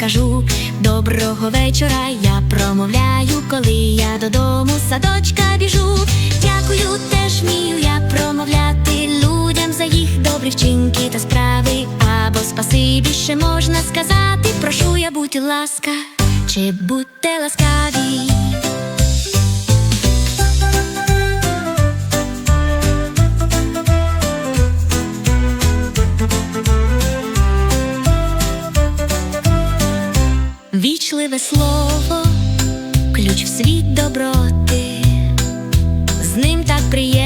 кажу доброго вечора. Я промовляю, коли я додому садочка біжу. Дякую, теж вмію я промовляти людям за їх добрі вчинки та справи. Або спасибі ще можна сказати. Прошу я будь ласка, чи будьте ласкаві. Вічливе слово, ключ в світ доброти, з ним так приємно,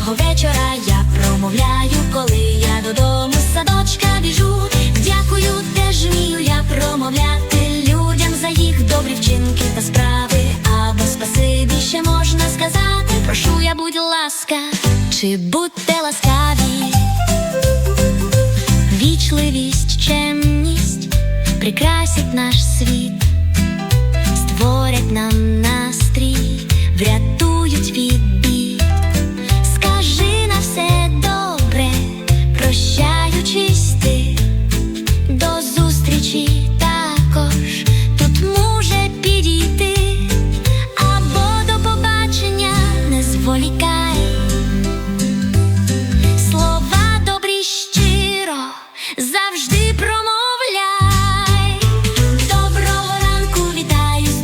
Доброго вечора я промовляю, коли я додому з садочка біжу. Дякую, теж вмію я промовляти людям за їх добрі вчинки та справи. Або спасибі ще можна сказати. Прошу я, будь ласка, чи будьте ласкаві. Вічливість, чемність прикрасять наш світ, створять нам настрій, врятують Слова добрі щиро завжди промовляй. Доброго ранку вітаю з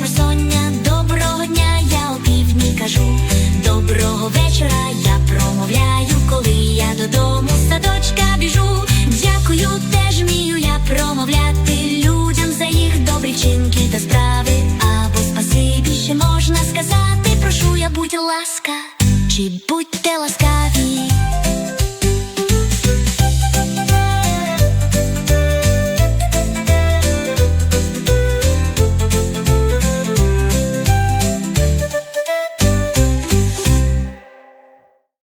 доброго дня я опівдні кажу. Доброго вечора я промовляю, коли я додому садочка біжу. Дякую, теж вмію я промовляти людям за їх добрі вчинки та справи. Або спасибі ще можна сказати. Прошу я, будь ласка, Інші будьте ласкаві.